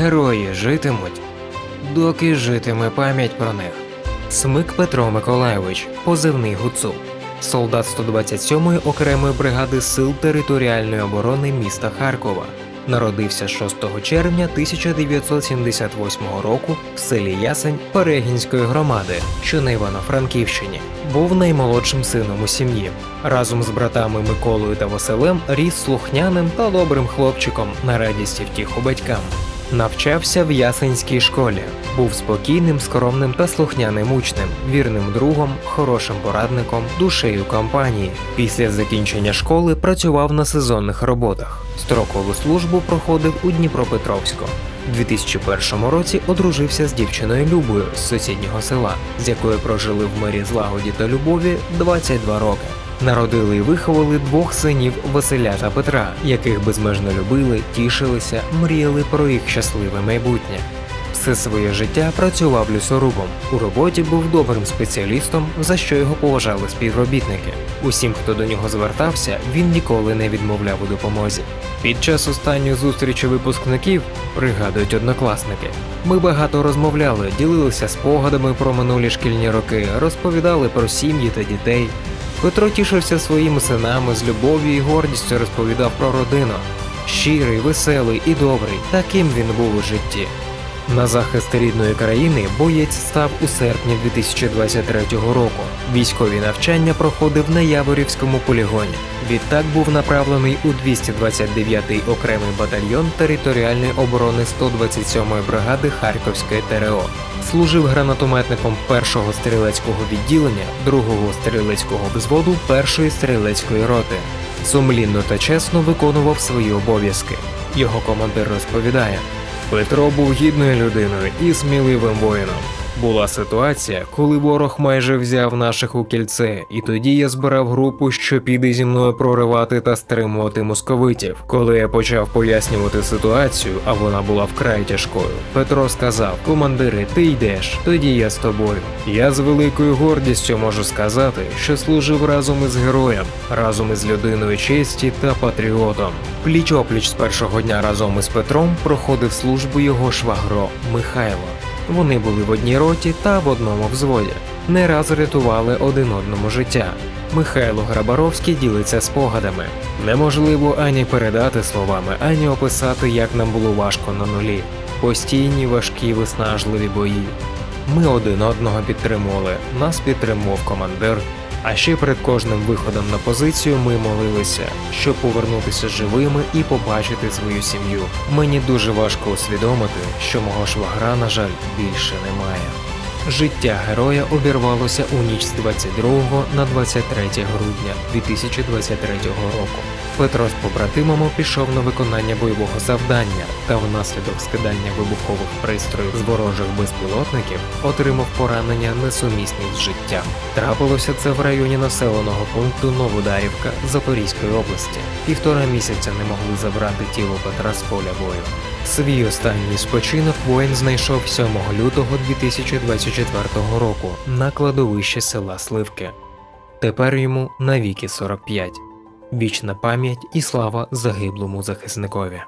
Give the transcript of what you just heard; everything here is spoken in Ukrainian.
Герої житимуть, доки житиме пам'ять про них. Смик Петро Миколайович, позивний Гуцул, солдат 127-ї окремої бригади сил територіальної оборони міста Харкова. Народився 6 червня 1978 року в селі Ясень Перегінської громади, що на Івано-Франківщині. Був наймолодшим сином у сім'ї. Разом з братами Миколою та Василем ріс слухняним та добрим хлопчиком на радість і втіху батькам. Навчався в ясенській школі, був спокійним, скромним та слухняним учнем, вірним другом, хорошим порадником, душею компанії. Після закінчення школи працював на сезонних роботах. Строкову службу проходив у Дніпропетровську. У 2001 році одружився з дівчиною Любою з сусіднього села, з якою прожили в мирі злагоді та любові 22 роки. Народили і виховали двох синів Василя та Петра, яких безмежно любили, тішилися, мріяли про їх щасливе майбутнє. Все своє життя працював лісорубом. У роботі був добрим спеціалістом, за що його поважали співробітники. Усім, хто до нього звертався, він ніколи не відмовляв у допомозі. Під час останньої зустрічі випускників, пригадують однокласники, ми багато розмовляли, ділилися спогадами про минулі шкільні роки, розповідали про сім'ї та дітей. Петро тішився своїми синами з любов'ю і гордістю розповідав про родину. Щирий, веселий і добрий, таким він був у житті. На захист рідної країни боєць став у серпні 2023 року. Військові навчання проходив на Яворівському полігоні. Відтак був направлений у 229-й окремий батальйон територіальної оборони 127-ї бригади Харківської ТРО. Служив гранатометником першого стрілецького відділення, другого стрілецького взводу першої стрілецької роти. Сумлінно та чесно виконував свої обов'язки. Його командир розповідає. Петро був гідною людиною і сміливим воїном. Була ситуація, коли ворог майже взяв наших у кільце, і тоді я збирав групу, що піде зі мною проривати та стримувати московитів. Коли я почав пояснювати ситуацію, а вона була вкрай тяжкою, Петро сказав: Командири, ти йдеш, тоді я з тобою. Я з великою гордістю можу сказати, що служив разом із героєм, разом із людиною честі та патріотом. Пліч опліч з першого дня разом із Петром проходив службу його швагро Михайло. Вони були в одній роті та в одному взводі. Не раз рятували один одному життя. Михайло Грабаровський ділиться спогадами. Неможливо ані передати словами, ані описати, як нам було важко на нулі. Постійні важкі виснажливі бої. Ми один одного підтримували, нас підтримував командир. А ще перед кожним виходом на позицію ми молилися, щоб повернутися живими і побачити свою сім'ю. Мені дуже важко усвідомити, що мого швагра, на жаль, більше немає. Життя героя обірвалося у ніч з 22 на 23 грудня 2023 року. Петро з побратимами пішов на виконання бойового завдання та внаслідок скидання вибухових пристроїв з ворожих безпілотників отримав поранення несумісні з життям. Трапилося це в районі населеного пункту Новодарівка Запорізької області. Півтора місяця не могли забрати тіло Петра з поля бою. Свій останній спочинок воїн знайшов 7 лютого 2024 року на кладовищі села Сливки. Тепер йому навіки 45. Вічна пам'ять і слава загиблому захисникові.